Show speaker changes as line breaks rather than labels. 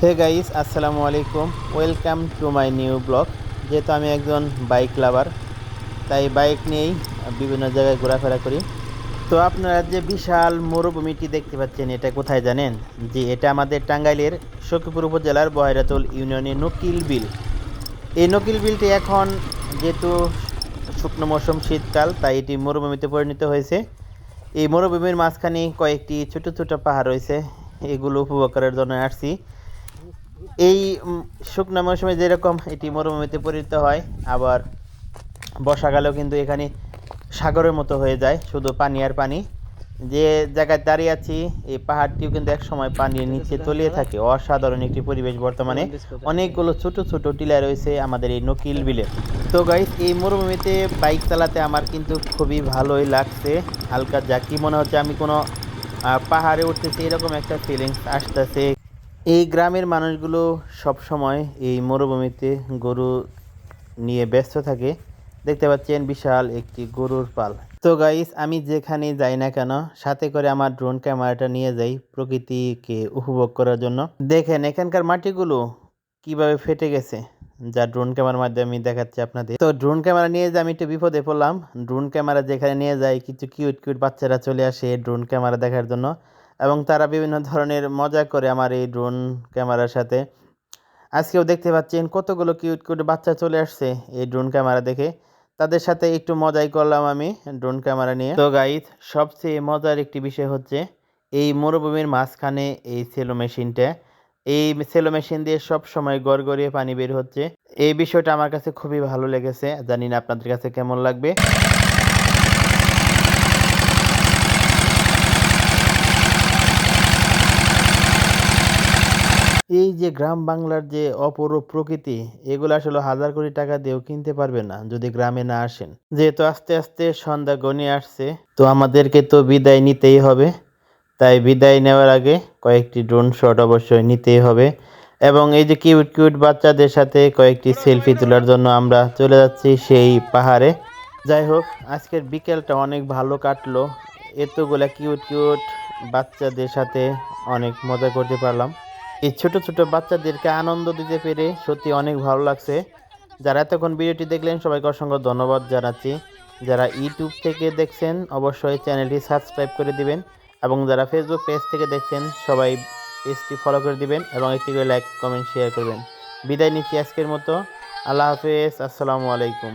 হে guys, আসসালামু আলাইকুম। Welcome to my new blog যেহেতু আমি একজন বাইক লাভার তাই বাইক নিয়েই বিভিন্ন জায়গায় ঘোরাফেরা করি। তো আপনারা যে বিশাল মরুভূমিটি দেখতে পাচ্ছেন, এটা কোথায় জানেন? যে এটা আমাদের টাঙ্গাইলের সখীপুর উপজেলার বয়রাতুল ইউনিয়নের নকিল বিল। এই নকিল বিলটি এখন যেহেতু শুকনো মৌসুম শীতকাল, তাই এটি মরুভূমিতে পরিণত হয়েছে। এই মরুভূমির মাঝখানে কয়েকটি ছোট ছোট পাহাড় রয়েছে। এগুলো উপভোগ করার জন্য আসছি। এই শুকনো মৌসুমে যেরকম এটি মরুভূমিতে পরিণত হয়, আবার বর্ষাকালেও কিন্তু এখানে সাগরের মতো হয়ে যায়, শুধু পানি আর পানি। যে জায়গায় দাঁড়িয়ে আছি, এই পাহাড়টিও কিন্তু এক সময় পানির নিচে তলিয়ে থাকে। অসাধারণ একটি পরিবেশ বর্তমানে। অনেকগুলো ছোট ছোট টিলা রয়েছে আমাদের এই নকিল বিলে। তো গাইস এই মরুভূমিতে বাইক চালাতে আমার কিন্তু খুবই ভালোই লাগছে। হালকা যা কি মনে হচ্ছে, আমি কোনো পাহাড়ে উঠতেছি, এরকম একটা ফিলিংস আসতেছে। এই গ্রামের মানুষগুলো সব সময় এই মরুভূমিতে গরু নিয়ে ব্যস্ত থাকে। দেখতে পাচ্ছেন বিশাল একটি গরুর পাল। তো গাইস আমি যেখানে যাই না কেন, সাথে করে আমার ড্রোন ক্যামেরাটা নিয়ে যাই প্রকৃতিকে উপভোগ করার জন্য। দেখেন এখানকার মাটিগুলো কীভাবে ফেটে গেছে, যা ড্রোন ক্যামেরার মাধ্যমে আমি দেখাচ্ছি আপনাদের। তো ড্রোন ক্যামেরা নিয়ে যে আমি একটু বিপদে পড়লাম ড্রোন ক্যামেরা যেখানে নিয়ে যাই, কিছু কিউট কিউট বাচ্চারা চলে আসে ড্রোন ক্যামেরা দেখার জন্য। এবং তারা বিভিন্ন ধরনের মজা করে আমার এই ড্রোন ক্যামেরার সাথে। আজকেও দেখতে পাচ্ছেন কতগুলো কিউট কিউট বাচ্চা চলে আসছে এই ড্রোন ক্যামেরা দেখে। তাদের সাথে একটু মজাই করলাম আমি ড্রোন ক্যামেরা নিয়ে। তো গাইজ সবচেয়ে মজার একটি বিষয় হচ্ছে এই মরুভূমির মাঝখানে এই সেলো মেশিনটা। এই সেলো মেশিন দিয়ে সব সময় গড়গড়িয়ে পানি বের হচ্ছে। এই বিষয়টা আমার কাছে খুবই ভালো লেগেছে। জানি না আপনাদের কাছে কেমন লাগবে। এই যে গ্রাম বাংলার যে অপরূপ প্রকৃতি, এগুলো আসলে হাজার কোটি টাকা দিয়েও কিনতে পারবে না যদি গ্রামে না আসেন। যেহেতু আস্তে আস্তে সন্ধ্যা গনিয়ে আসছে, তো আমাদেরকে তো বিদায় নিতেই হবে। তাই বিদায় নেওয়ার আগে কয়েকটি ড্রোন শট অবশ্যই নিতেই হবে। এবং এই যে কিউট কিউট বাচ্চাদের সাথে কয়েকটি সেলফি তোলার জন্য আমরা চলে যাচ্ছি সেই পাহাড়ে। যাই হোক, আজকের বিকেলটা অনেক ভালো কাটলো। এতগুলা কিউট কিউট বাচ্চাদের সাথে অনেক মজা করতে পারলাম। এই ছোট ছোট বাচ্চাদেরকে আনন্দ দিতে পেরে সত্যি অনেক ভালো লাগছে। যারা এতক্ষণ ভিডিওটি দেখলেন, সবাইকে অসংখ্য ধন্যবাদ জানাচ্ছি। যারা ইউটিউব থেকে দেখছেন, অবশ্যই চ্যানেলটি সাবস্ক্রাইব করে দিবেন এবং যারা ফেসবুক পেজ থেকে দেখছেন, সবাই পেজটি ফলো করে দিবেন এবং একটি করে লাইক কমেন্ট শেয়ার করবেন। বিদায় নিচ্ছি আজকের মতো। আল্লাহ হাফেজ, আসসালামু আলাইকুম।